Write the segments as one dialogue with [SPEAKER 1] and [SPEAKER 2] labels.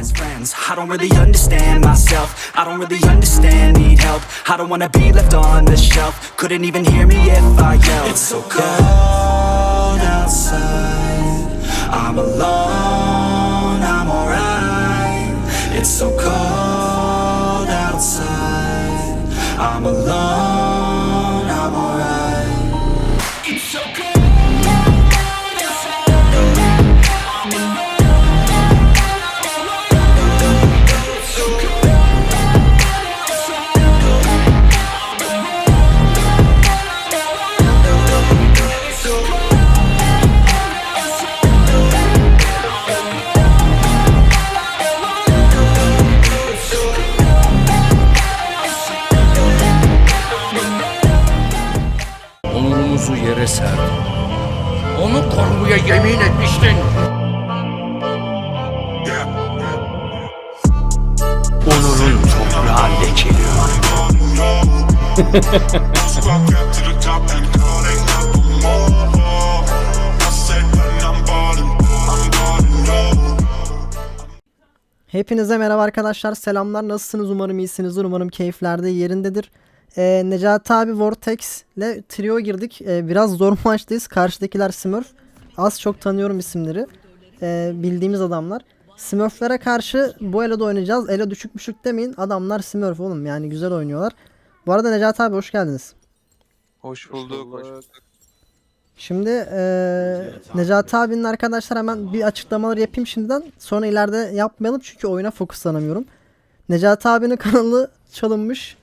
[SPEAKER 1] best friends. I don't really understand myself. I don't really understand, need help. I don't wanna be left on the shelf. Couldn't even hear me if I yelled. It's so cold outside. I'm alone, I'm alright. It's so cold outside. I'm alone,
[SPEAKER 2] Hepinize merhaba arkadaşlar. Selamlar. Nasılsınız? Umarım iyisinizdir. Umarım keyiflerde yerindedir. Ee, Necati abi Vortex ile trio girdik. Ee, biraz zor maçtayız. Karşıdakiler Smurf. Az çok tanıyorum isimleri. Ee, bildiğimiz adamlar. Smurf'lere karşı bu elo'da oynayacağız. Elo düşük düşük demeyin. Adamlar Smurf oğlum. Yani güzel oynuyorlar. Bu arada Necati abi hoş geldiniz.
[SPEAKER 3] Hoş bulduk. Hoş bulduk.
[SPEAKER 2] Şimdi eee Necati abinin arkadaşlar hemen bir açıklamalar yapayım şimdiden. Sonra ileride yapmayalım çünkü oyuna fokuslanamıyorum. Necati abinin kanalı çalınmış.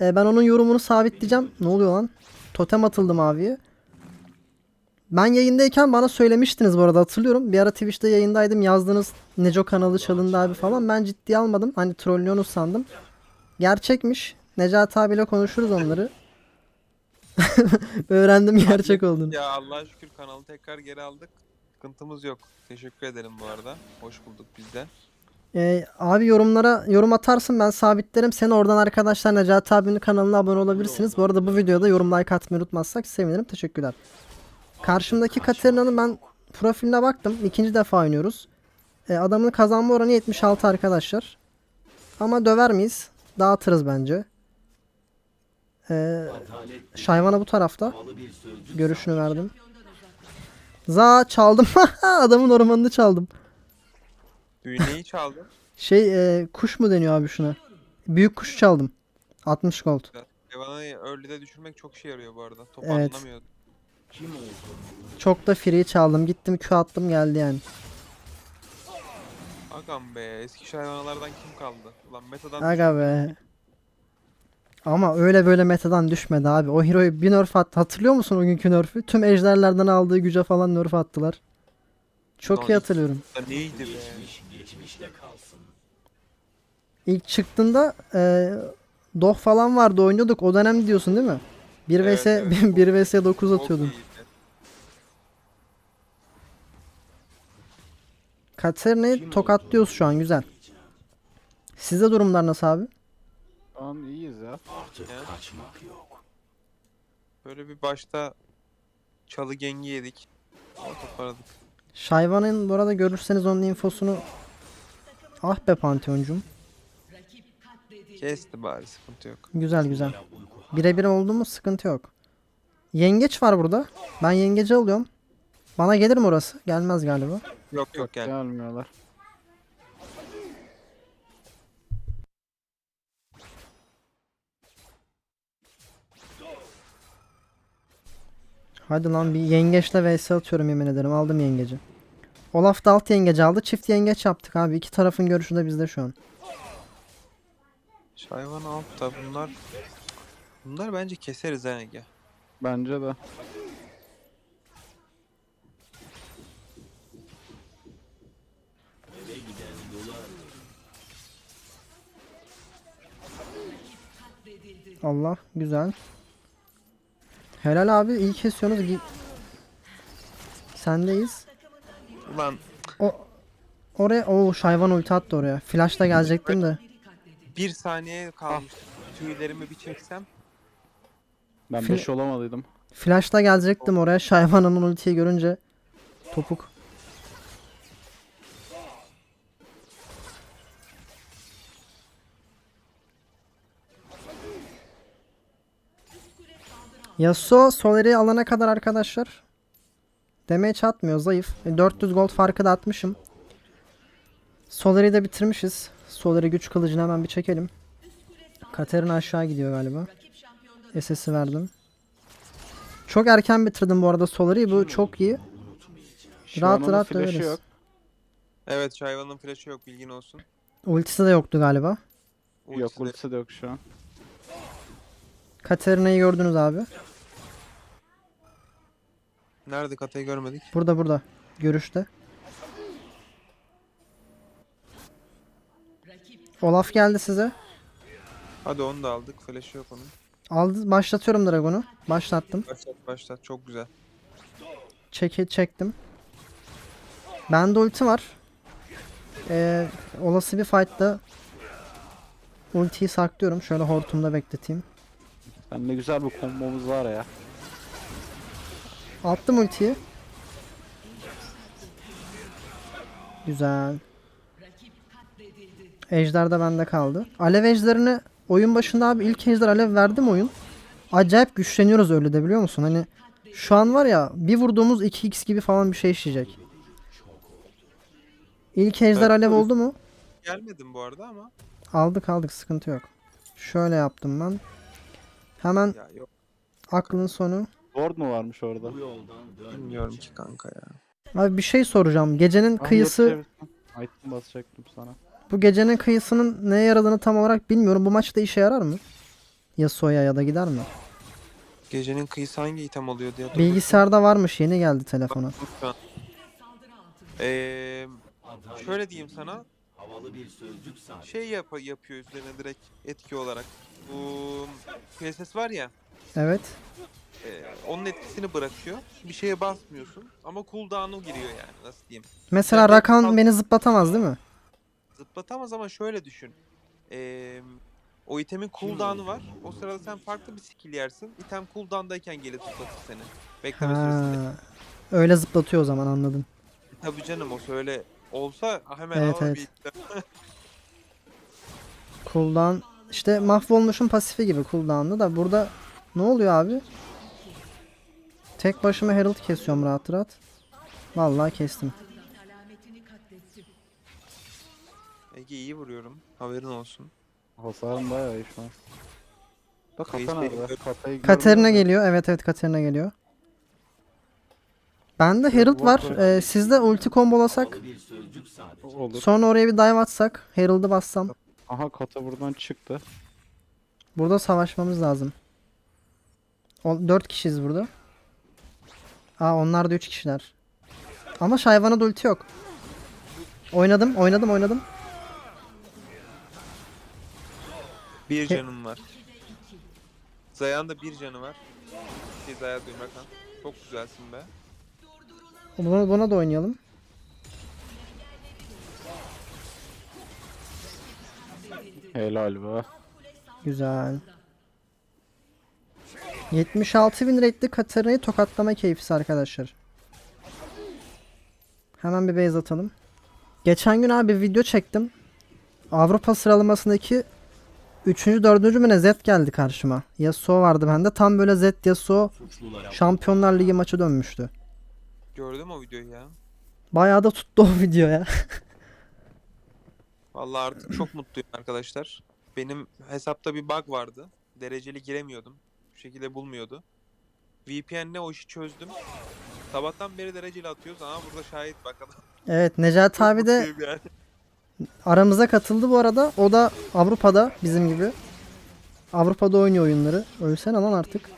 [SPEAKER 2] Eee, ben onun yorumunu sabitleyeceğim. Ne oluyor lan? Totem atıldı maviye. Ben yayındayken bana söylemiştiniz bu arada hatırlıyorum. Bir ara Twitch'te yayındaydım yazdınız Neco kanalı çalındı abi falan. Ben ciddiye almadım. Hani trollüyorsunuz sandım. Gerçekmiş. Necati abiyle konuşuruz onları. Öğrendim gerçek olduğunu.
[SPEAKER 3] Ya Allah'a şükür kanalı tekrar geri aldık. Sıkıntımız yok. Teşekkür ederim bu arada. Hoş bulduk biz de.
[SPEAKER 2] Ee, abi yorumlara yorum atarsın ben sabitlerim. Sen oradan arkadaşlar Necati abinin kanalına abone olabilirsiniz. Bu arada bu videoda yorum like atmayı unutmazsak sevinirim. Teşekkürler. Karşımdaki Katerina'nın ben profiline baktım. İkinci defa oynuyoruz. Ee, adamın kazanma oranı 76 arkadaşlar. Ama döver miyiz? Dağıtırız bence. Ee, Şayvana bu tarafta. Görüşünü verdim. Za çaldım. Adamın ormanını çaldım.
[SPEAKER 3] Düğneyi çaldım.
[SPEAKER 2] Şey e, kuş mu deniyor abi şuna? Büyük kuş çaldım. 60 gold.
[SPEAKER 3] Evan'ı early'de düşürmek çok işe yarıyor bu arada. Topu
[SPEAKER 2] Evet.
[SPEAKER 3] anlamıyordu.
[SPEAKER 2] Çok da free çaldım. Gittim Q attım geldi yani.
[SPEAKER 3] Agam be eski şayvanalardan kim kaldı? Ulan metadan
[SPEAKER 2] Aga be. Ama öyle böyle metadan düşmedi abi. O hero'yu bir nerf attı. Hatırlıyor musun o günkü nerf'ü? Tüm ejderlerden aldığı güce falan nerf attılar. Çok iyi
[SPEAKER 3] Nice.
[SPEAKER 2] hatırlıyorum.
[SPEAKER 3] neydi be?
[SPEAKER 2] İlk çıktığında e, Doh falan vardı oynuyorduk. O dönem diyorsun değil mi? 1
[SPEAKER 3] Evet,
[SPEAKER 2] vs
[SPEAKER 3] evet.
[SPEAKER 2] 1 vs 9
[SPEAKER 3] Çok
[SPEAKER 2] atıyordun.
[SPEAKER 3] iyiydi.
[SPEAKER 2] Katerina'yı tokatlıyoruz şu an güzel. Sizde durumlar nasıl abi?
[SPEAKER 4] Tamam iyiyiz ya.
[SPEAKER 3] Böyle bir başta çalı gengi yedik. Ama toparladık.
[SPEAKER 2] Şayvan'ın bu arada görürseniz onun infosunu Ah be Pantheon'cum.
[SPEAKER 3] Kesti bari sıkıntı yok.
[SPEAKER 2] Güzel güzel. Birebir oldu mu sıkıntı yok. Yengeç var burada. Ben yengeci alıyorum. Bana gelir mi orası? Gelmez galiba.
[SPEAKER 3] Yok yok gel.
[SPEAKER 4] Gelmiyorlar.
[SPEAKER 2] Hadi lan bir yengeçle vs atıyorum yemin ederim. Aldım yengeci. Olaf da alt yengeci aldı. Çift yengeç yaptık abi. İki tarafın görüşü de bizde şu an.
[SPEAKER 3] Şayvan altta bunlar. Bunlar bence keseriz ha Ege.
[SPEAKER 4] Bence de.
[SPEAKER 2] Allah güzel. Helal abi iyi kesiyorsunuz. Gi- Sendeyiz.
[SPEAKER 3] Ulan
[SPEAKER 2] O oraya o şayvan ulti attı oraya. Flash'la gelecektim de.
[SPEAKER 3] bir saniye kalmıştı. Tüylerimi bir çeksem.
[SPEAKER 4] Ben
[SPEAKER 2] Fil-
[SPEAKER 4] 5 olamadıydım.
[SPEAKER 2] Flash'la gelecektim oraya. Şayvanın ultiyi görünce topuk. Yasuo Solari'yi alana kadar arkadaşlar damage atmıyor zayıf. E, 400 gold farkı da atmışım. Solari'yi de bitirmişiz. Solari güç kılıcını hemen bir çekelim. Katerina aşağı gidiyor galiba. SS'i verdim. Çok erken bitirdim bu arada Solari'yi. Bu çok iyi. Rahat rahat döveriz.
[SPEAKER 4] yok.
[SPEAKER 3] Evet Şayvan'ın flash'ı yok bilgin olsun.
[SPEAKER 2] Ultisi de yoktu galiba.
[SPEAKER 4] Yok
[SPEAKER 3] Ultisi de-
[SPEAKER 4] ultisi de yok şu an.
[SPEAKER 2] Katerina'yı gördünüz abi.
[SPEAKER 3] Nerede Katay'ı görmedik.
[SPEAKER 2] Burada burada. Görüşte. Olaf geldi size.
[SPEAKER 3] Hadi onu da aldık. Flash'ı yok onun.
[SPEAKER 2] Aldı, başlatıyorum Dragon'u. Başlattım.
[SPEAKER 3] Başlat başlat çok güzel.
[SPEAKER 2] Çeki çektim. Bende ulti var. Ee, olası bir fight'ta ultiyi saklıyorum. Şöyle hortumda bekleteyim.
[SPEAKER 4] Ben ne güzel bir kombomuz var ya.
[SPEAKER 2] Attım ultiyi. Güzel. Ejder de bende kaldı. Alev ejderini oyun başında abi ilk ejder alev verdim oyun. Acayip güçleniyoruz öyle de biliyor musun? Hani şu an var ya bir vurduğumuz 2x gibi falan bir şey işleyecek. İlk ejder
[SPEAKER 3] Evet,
[SPEAKER 2] alev
[SPEAKER 3] tabii.
[SPEAKER 2] oldu mu?
[SPEAKER 3] Gelmedim bu arada ama.
[SPEAKER 2] Aldık aldık sıkıntı yok. Şöyle yaptım ben. Hemen
[SPEAKER 3] Ya yok
[SPEAKER 2] aklın sonu.
[SPEAKER 4] Lord mu varmış orada?
[SPEAKER 3] bilmiyorum ki kanka ya.
[SPEAKER 2] Abi bir şey soracağım. Gecenin
[SPEAKER 4] Ah,
[SPEAKER 2] kıyısı
[SPEAKER 4] yetişebilsem. Item basacaktım sana.
[SPEAKER 2] Bu gecenin kıyısının neye yaradığını tam olarak bilmiyorum. Bu maçta işe yarar mı? Yasuo'ya ya da gider mi?
[SPEAKER 3] Gecenin kıyısı hangi item oluyor diye. dur
[SPEAKER 2] Bilgisayarda varmış yeni geldi telefona.
[SPEAKER 3] bakayım şu an. Ee, şöyle diyeyim sana. Şey yap yapıyor üzerine direkt etki olarak. Bu PSS var ya.
[SPEAKER 2] Evet.
[SPEAKER 3] e, onun etkisini bırakıyor. Bir şeye basmıyorsun ama cooldown'u giriyor yani nasıl diyeyim.
[SPEAKER 2] Mesela
[SPEAKER 3] Evet,
[SPEAKER 2] Rakan beni zıplatamaz değil mi?
[SPEAKER 3] Zıplatamaz ama şöyle düşün. Ee, o itemin cooldown'u var. O sırada sen farklı bir skill yersin. İtem cooldown'dayken gelip zıplatır seni. Bekleme süresinde.
[SPEAKER 2] Ha. Öyle zıplatıyor o zaman anladım.
[SPEAKER 3] Tabii canım o söyle olsa hemen
[SPEAKER 2] Evet, evet.
[SPEAKER 3] bir.
[SPEAKER 2] Cooldown işte mahvolmuşun pasifi gibi cooldown'lı da burada ne oluyor abi? Tek başıma Herald kesiyorum rahat rahat. Vallahi kestim.
[SPEAKER 3] Ege iyi vuruyorum. Haberin olsun.
[SPEAKER 4] Hasarım bayağı iyi şu an. Da
[SPEAKER 2] Katerina geliyor. Evet evet Katerina geliyor. Bende Herald var. Ee, sizde ulti kombolasak
[SPEAKER 4] Olur.
[SPEAKER 2] sonra oraya bir dive atsak Herald'ı bassam.
[SPEAKER 4] Aha kata buradan çıktı.
[SPEAKER 2] Burada savaşmamız lazım. 4 kişiyiz burada. Aa onlar da 3 kişiler. Ama Şayvan'a da ulti yok. Oynadım, oynadım, oynadım.
[SPEAKER 3] Bir canım var. Zayan da bir canı var. Şey Zaya Rakan. Çok güzelsin be.
[SPEAKER 2] Buna, buna da oynayalım.
[SPEAKER 4] Helal be.
[SPEAKER 2] Güzel. 76 bin rate'li Katarina'yı tokatlama keyfisi arkadaşlar. Hemen bir base atalım. Geçen gün abi video çektim. Avrupa sıralamasındaki 3. 4. mü ne Z geldi karşıma. Yasuo vardı bende. Tam böyle Z Yasuo Şampiyonlar Ligi maçı dönmüştü.
[SPEAKER 3] Gördüm o videoyu ya.
[SPEAKER 2] Bayağı da tuttu o video ya.
[SPEAKER 3] Vallahi artık çok mutluyum arkadaşlar. Benim hesapta bir bug vardı. Dereceli giremiyordum. Bu şekilde bulmuyordu. VPN'le o işi çözdüm. Sabahtan beri dereceli atıyoruz ama burada şahit bakalım.
[SPEAKER 2] Evet Necati abi de
[SPEAKER 3] yani.
[SPEAKER 2] aramıza katıldı bu arada. O da Avrupa'da bizim gibi. Avrupa'da oynuyor oyunları. Ölsene lan artık.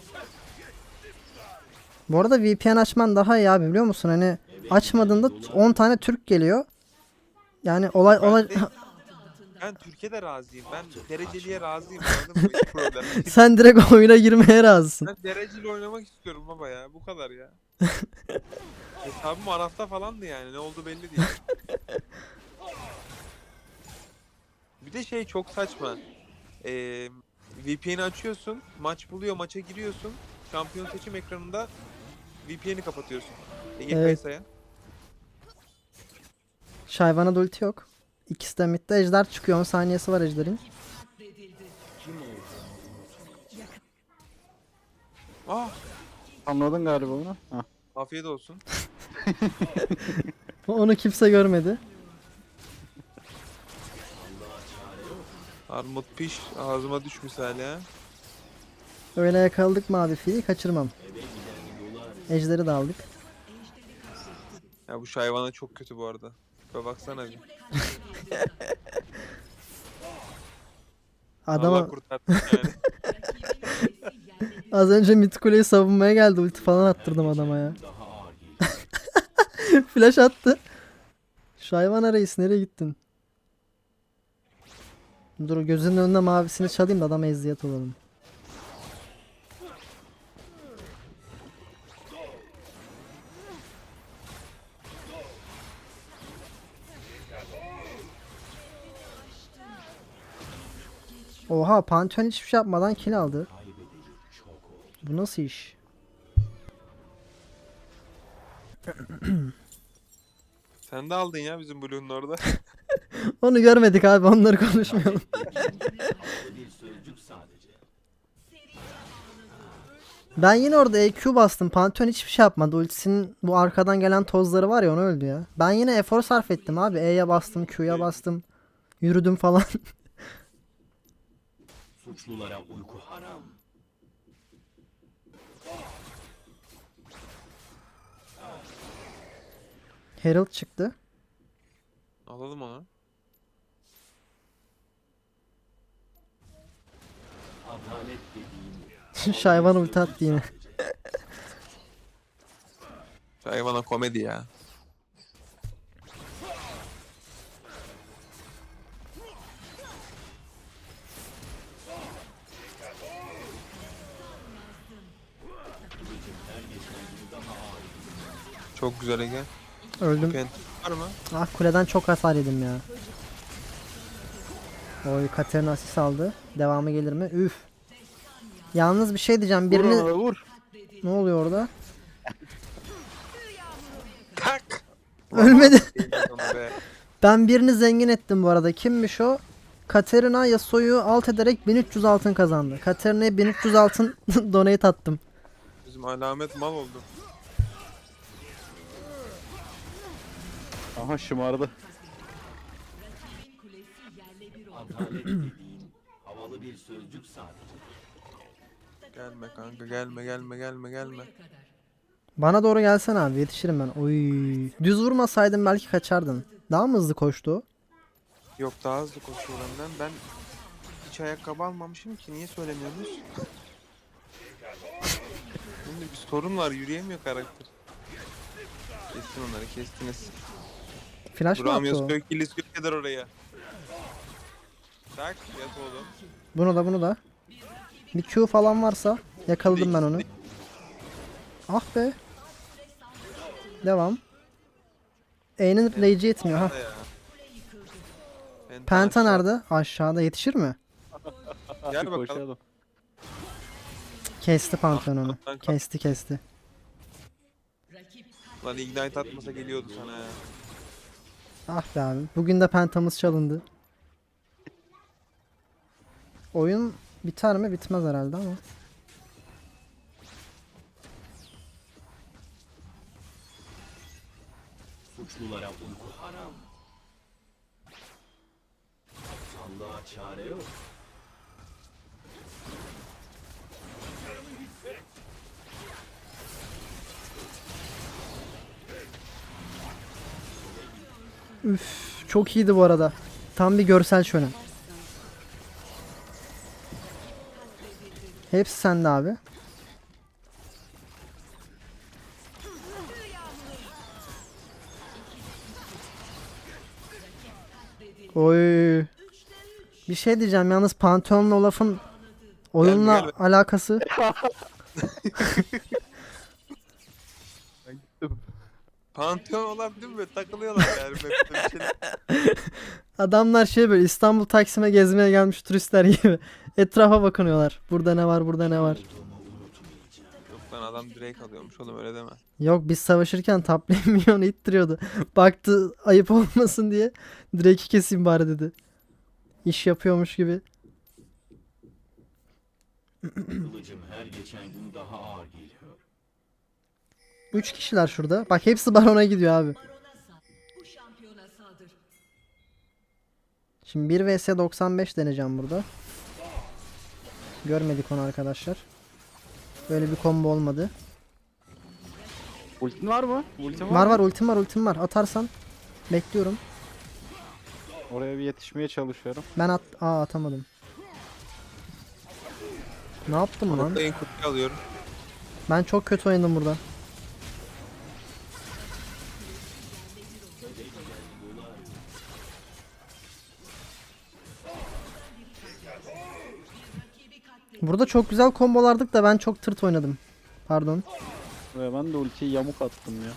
[SPEAKER 2] Bu arada VPN açman daha iyi abi biliyor musun? Hani açmadığında 10 tane Türk geliyor. Yani olay olay
[SPEAKER 3] Ben, de- ben Türkiye'de razıyım. Ben dereceliye razıyım. Anladın mı? Hiç problem. değil.
[SPEAKER 2] sen direkt oyuna girmeye razısın.
[SPEAKER 3] Ben dereceli oynamak istiyorum baba ya. Bu kadar ya. Hesabım Araf'ta falandı yani. Ne oldu belli değil. Bir de şey çok saçma. Ee, VPN'i açıyorsun. Maç buluyor. Maça giriyorsun. Şampiyon seçim ekranında VPN'i kapatıyorsun. Ege
[SPEAKER 2] Evet.
[SPEAKER 3] Kayısa'ya.
[SPEAKER 2] Şayvana da ulti yok. İkisi de midde ejder çıkıyor. 10 saniyesi var ejderin.
[SPEAKER 3] Ah
[SPEAKER 4] Anladın galiba bunu. Hah.
[SPEAKER 3] afiyet olsun.
[SPEAKER 2] Onu kimse görmedi.
[SPEAKER 3] Armut piş ağzıma düş misali ha.
[SPEAKER 2] Öyle yakaladık mavi fili kaçırmam. Ejderi de aldık.
[SPEAKER 3] Ya bu şayvana çok kötü bu arada. Ve baksana bir. Allah
[SPEAKER 2] Adama
[SPEAKER 3] kurtarsın yani.
[SPEAKER 2] az önce mid kuleyi savunmaya geldi. Ulti falan attırdım adama ya. Flash attı. Şayvan reis nereye gittin? Dur gözünün önünde mavisini çalayım da adama eziyet olalım. Oha Pantheon hiçbir şey yapmadan kill aldı. Bu nasıl iş?
[SPEAKER 3] Sen de aldın ya bizim Blue'nun orada.
[SPEAKER 2] Onu görmedik abi onları konuşmayalım. ben yine orada EQ bastım. Pantheon hiçbir şey yapmadı. Ultisinin bu arkadan gelen tozları var ya onu öldü ya. Ben yine efor sarf ettim abi. E'ye bastım, Q'ya bastım. Yürüdüm falan.
[SPEAKER 5] Suçlulara uyku haram.
[SPEAKER 2] Herald çıktı.
[SPEAKER 3] Alalım onu.
[SPEAKER 5] Adalet dediğin
[SPEAKER 2] Şayvan ulti attı yine.
[SPEAKER 3] Şayvana komedi ya. Çok güzel Ege.
[SPEAKER 2] Öldüm.
[SPEAKER 3] Var mı?
[SPEAKER 2] Ah kuleden çok hasar yedim ya. Oy Katerina asist aldı. Devamı gelir mi? Üf. Yalnız bir şey diyeceğim.
[SPEAKER 4] Vur
[SPEAKER 2] Birini...
[SPEAKER 4] ona da vur.
[SPEAKER 2] Ne oluyor orada?
[SPEAKER 3] Tak!
[SPEAKER 2] Ölmedi. Ben birini zengin ettim bu arada. Kimmiş o? Katerina Yasuo'yu alt ederek 1300 altın kazandı. Katerina'ya 1300 altın donate attım.
[SPEAKER 3] Bizim alamet mal oldu.
[SPEAKER 4] Aha şımardı.
[SPEAKER 5] adalet dediğin havalı bir sözcük sadece.
[SPEAKER 3] Gelme kanka gelme gelme gelme gelme.
[SPEAKER 2] Bana doğru gelsen abi yetişirim ben. Oy. Düz vurmasaydın belki kaçardın. Daha mı hızlı koştu?
[SPEAKER 3] Yok daha hızlı koşuyor benden. Ben hiç ayakkabı almamışım ki niye söylemiyorsunuz? Şimdi bir sorun var yürüyemiyor karakter. Kestin onları kestiniz.
[SPEAKER 2] Flash mı attı o?
[SPEAKER 3] Duramıyoruz kök kilis kök eder oraya. Tak yat oğlum.
[SPEAKER 2] Bunu da bunu da. Bir Q falan varsa yakaladım ben onu. Ah be. Devam. E'nin rage'i yetmiyor ha.
[SPEAKER 3] Ya? Penta
[SPEAKER 2] nerede? Aşağıda yetişir mi?
[SPEAKER 3] Gel bakalım.
[SPEAKER 4] koşalım.
[SPEAKER 2] Kesti Pantheon onu.
[SPEAKER 3] Kanka.
[SPEAKER 2] Kesti kesti.
[SPEAKER 3] Lan ignite atmasa geliyordu sana ya.
[SPEAKER 2] Ah be abi. Bugün de pentamız çalındı. Oyun biter mi? Bitmez herhalde ama.
[SPEAKER 5] Suçlulara uyku haram. Sandığa çare yok.
[SPEAKER 2] Üf, çok iyiydi bu arada. Tam bir görsel şölen. Hepsi sende abi. Oy. Bir şey diyeceğim yalnız Pantheon'la Olaf'ın oyunla alakası.
[SPEAKER 3] Pantheon olan değil mi? Takılıyorlar yani. map'te bir şeyler.
[SPEAKER 2] Adamlar şey böyle İstanbul Taksim'e gezmeye gelmiş turistler gibi. Etrafa bakınıyorlar. Burada ne var, burada ne var.
[SPEAKER 3] Yok lan adam Drake alıyormuş oğlum öyle deme.
[SPEAKER 2] Yok biz savaşırken top lane minyonu ittiriyordu. Baktı ayıp olmasın diye Drake'i keseyim bari dedi. İş yapıyormuş gibi.
[SPEAKER 5] Kılıcım her geçen gün daha ağır geliyor.
[SPEAKER 2] 3 kişiler şurada. Bak hepsi barona gidiyor abi.
[SPEAKER 6] Bu şampiyona saldır.
[SPEAKER 2] Şimdi 1 vs 95 deneyeceğim burada. Görmedik onu arkadaşlar. Böyle bir combo olmadı.
[SPEAKER 4] Ultin var mı? Ultin var,
[SPEAKER 2] Var
[SPEAKER 4] mı?
[SPEAKER 2] var ultim var ultim var. Atarsan bekliyorum.
[SPEAKER 4] Oraya bir yetişmeye çalışıyorum.
[SPEAKER 2] Ben at Aa atamadım. Ne yaptım lan?
[SPEAKER 3] Alıyorum.
[SPEAKER 2] Ben çok kötü oynadım burada. Burada çok güzel kombolardık da ben çok tırt oynadım. Pardon.
[SPEAKER 4] Ve ben de ultiyi yamuk attım ya.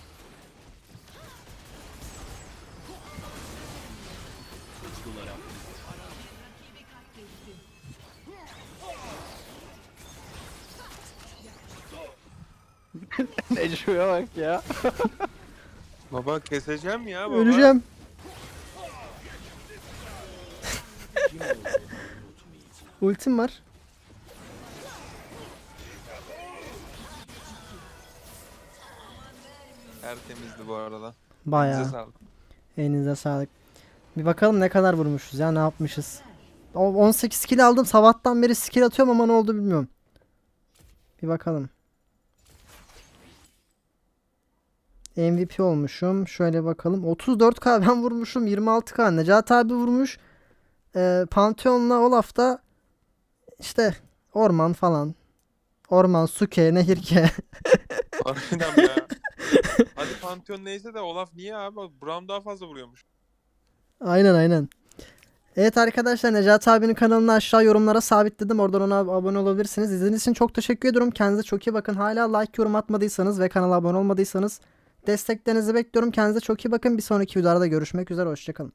[SPEAKER 4] Neco'ya bak ya.
[SPEAKER 3] Baba keseceğim ya baba.
[SPEAKER 2] Öleceğim. Ultim var.
[SPEAKER 3] Bu arada.
[SPEAKER 2] Bayağı.
[SPEAKER 3] Sağlık.
[SPEAKER 2] Elinize sağlık. Bir bakalım ne kadar vurmuşuz ya ne yapmışız. O 18 kill aldım. Sabahtan beri skill atıyorum ama ne oldu bilmiyorum. Bir bakalım. MVP olmuşum. Şöyle bakalım. 34k ben vurmuşum. 26k Necati abi vurmuş. Ee, Pantheon'la Olaf da işte orman falan. Orman, suke, nehirke.
[SPEAKER 3] Harbiden. Hadi Pantheon neyse de Olaf niye abi? Braum daha fazla vuruyormuş.
[SPEAKER 2] Aynen aynen. Evet arkadaşlar Necati abinin kanalını aşağı yorumlara sabitledim. Oradan ona abone olabilirsiniz. İzlediğiniz için çok teşekkür ediyorum. Kendinize çok iyi bakın. Hala like yorum atmadıysanız ve kanala abone olmadıysanız desteklerinizi bekliyorum. Kendinize çok iyi bakın. Bir sonraki videoda görüşmek üzere. Hoşçakalın.